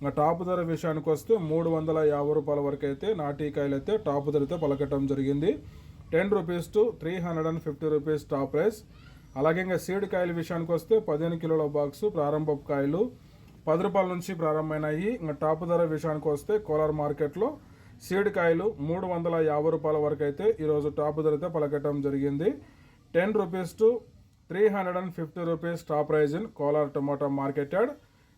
ఇంకా టాప్ ధర విషయానికి వస్తే మూడు వందల యాభై రూపాయల వరకు అయితే నాటికాయలు అయితే టాప్ ధరతో పలకటం జరిగింది. Ten rupees to three hundred and fifty rupees top price. అలాగే ఇంకా సీడ్ కాయల విషయానికి వస్తే పదిహేను కిలోల బాక్స్ ప్రారంభపు కాయలు పది రూపాయల నుంచి ప్రారంభమైనాయి. ఇంకా టాప్ ధర విషయానికి వస్తే కోలార్ మార్కెట్లో సీడ్ కాయలు మూడు వందల యాభై రూపాయల వరకు అయితే ఈరోజు టాప్ ధరతో పలకటం జరిగింది. Ten rupees to three hundred and fifty rupees top price in Kolar tomato market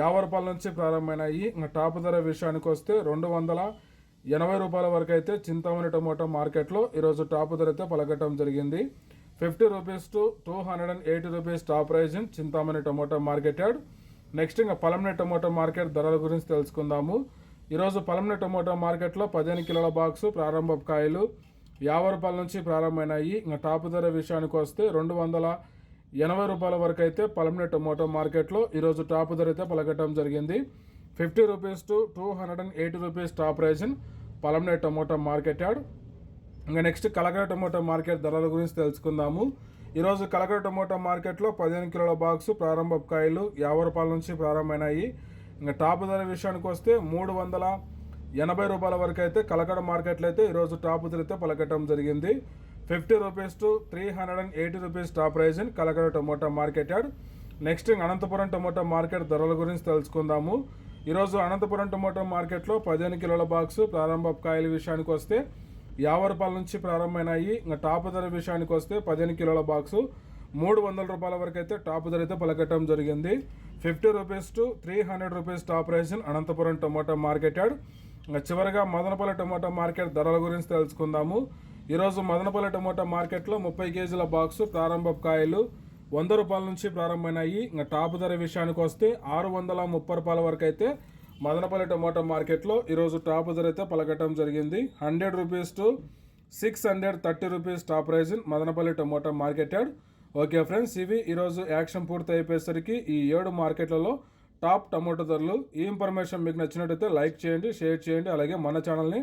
యావరపాల నుంచి ప్రారంభమైనాయి. ఇంకా టాప్ ధర విషయానికి వస్తే రెండు వందల ఎనభై రూపాయల వరకు అయితే చింతామణి టమోటా మార్కెట్లో ఈరోజు టాప్ ధర అయితే పలకటం జరిగింది. Fifty rupees to two hundred and eighty rupees top price in Chintamani tomato market yard next ఇంకా పలమనే టమోటా మార్కెట్ ధరల గురించి తెలుసుకుందాము. ఈరోజు పలమనే టమోటా మార్కెట్లో పదిహేను కిలోల బాక్సు ప్రారంభ కాయలు యాభై రూపాయల నుంచి ప్రారంభమైనాయి. ఇంకా టాప్ ధర విషయానికి వస్తే రెండు వందల ఎనభై రూపాయల వరకు అయితే పలమిన టొమాటో మార్కెట్లో ఈరోజు టాప్ ధర అయితే పలకటం జరిగింది. Fifty rupees to two hundred and eighty rupees top price in tomato market yard. ఇంకా నెక్స్ట్ కలకడ టొమాటో మార్కెట్ ధరల గురించి తెలుసుకుందాము. ఈరోజు కలకడ టొమాటో మార్కెట్లో పదిహేను కిలోల బాక్స్ ప్రారంభ కాయలు యాభై రూపాయల నుంచి ప్రారంభమైనాయి. ఇంకా టాప్ ధర విషయానికి వస్తే మూడు వందల ఎనభై రూపాయల వరకు అయితే కలకడ మార్కెట్లో అయితే ఈరోజు టాప్ ధర అయితే పలకటం జరిగింది. Fifty rupees to three hundred and eighty rupees top price in Kalakada tomato market yard next Anantapur tomato market ధరల గురించి తెలుసుకుందాము. ఈరోజు అనంతపురం టొమాటో మార్కెట్లో పదిహేను కిలోల బాక్స్ ప్రారంభ కాయల విషయానికి వస్తే యాభై రూపాయల నుంచి ప్రారంభమైనాయి. ఇంకా టాప్ ధర విషయానికి వస్తే పదిహేను కిలోల బాక్సు మూడు వందల రూపాయల వరకు అయితే టాప్ ధర అయితే పలకటం జరిగింది. Fifty rupees to three hundred rupees top price in Anantapur tomato market yard ఇంకా చివరిగా మదనపల్లి టొమాటో మార్కెట్ ధరల గురించి తెలుసుకుందాము. ఈరోజు మదనపల్లి టమోటా మార్కెట్లో ముప్పై కేజీల బాక్సు ప్రారంభ కాయలు వంద రూపాయల నుంచి ప్రారంభమైనాయి. ఇంకా టాప్ ధర విషయానికి వస్తే ఆరు వందల ముప్పై రూపాయల వరకు అయితే మదనపల్లి టమోటా మార్కెట్లో ఈరోజు టాప్ ధర అయితే పలకటం జరిగింది. Hundred rupees to six hundred thirty rupees top price Madanapalle tomato market yard okay friends ఇవి ఈరోజు యాక్షన్ పూర్తి అయిపోయేసరికి ఈ ఏడు మార్కెట్లలో టాప్ టమోటో ధరలు. ఈ ఇన్ఫర్మేషన్ మీకు నచ్చినట్టయితే లైక్ చేయండి షేర్ చేయండి అలాగే మన ఛానల్ని